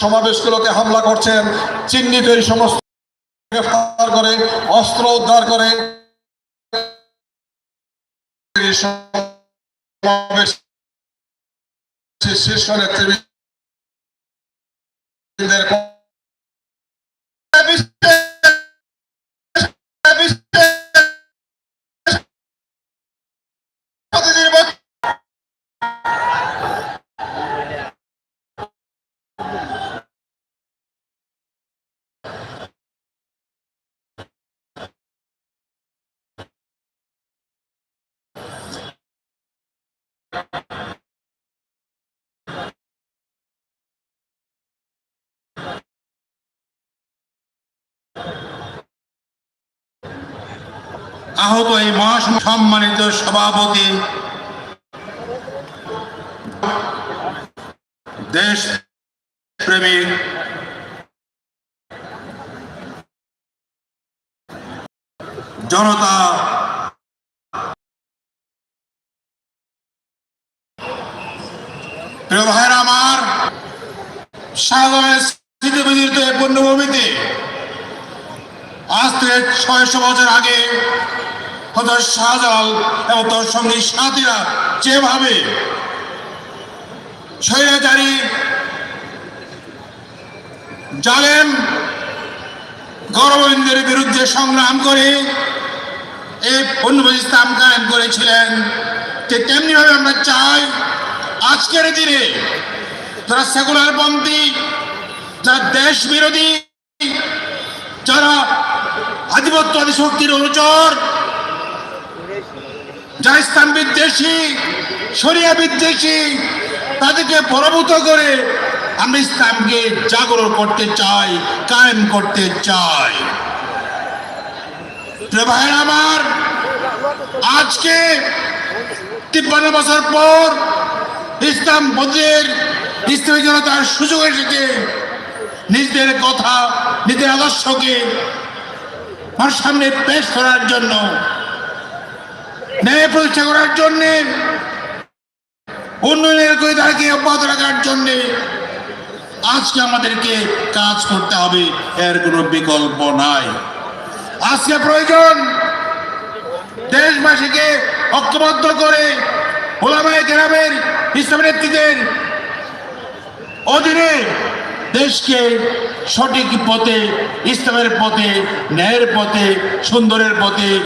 সমাবেশগুলোকে হামলা করছেন চিহ্নিত এই সমস্ত গ্রেফতার করে অস্ত্র উদ্ধার করে। শীর্ষ নেতৃবৃন্দের আহত এই সম্মানিত সভাপতি। দেশ প্রেমিক জনতা প্রিয় ভাইরা আমার সাগরের স্মৃতি বিদিত এই পুণ্যভূমিতে আজ থেকে ছয়শো বছর আগে হজরত শাহজালাল এবং তার সঙ্গে সাথীরা যেভাবে স্বৈরাচারী, জালেম গৌরবেন্দ্রের বিরুদ্ধে সংগ্রাম করে এই পূর্ণবাজ ইসলাম কায়েম করেছিলেন, ঠিক তেমনিভাবে আমরা চাই আজকের দিনে যারা সেকুলার পন্থী, যারা দেশ বিরোধী যারা আধিপত্যবাদী শক্তির অনুচর যারা ইসলাম বিদ্বেষী, শরিয়া বিদ্বেষী, তাদেরকে পরাভূত করে আমরা ইসলামকে জাগরণ করতে চাই, কায়েম করতে চাই। ভাইয়েরা আমার, আজকে তিপ্পান্ন বছর পর ইসলাম বন্ধের ইসলামী জনতার সুযোগ এসেছে। নিজেদের কথা, নিজেদের আদর্শকে আমার সামনে পেশ করার জন্য, ন্যায় প্রতিষ্ঠা করার জন্য, উন্নয়নের কৈদাকে অব্যাহত রাখার জন্য আজকে আমাদেরকে কাজ করতে হবে, এর কোনো বিকল্প নাই। আজকে প্রয়োজন দেশবাসীকে ঐক্যবদ্ধ করে ওলামায় গ্রামের ইসলাম নেতৃত্বের অধীনে দেশকে সঠিক পথে ইসলামের পথে ন্যায়ের পথে সুন্দরের পথে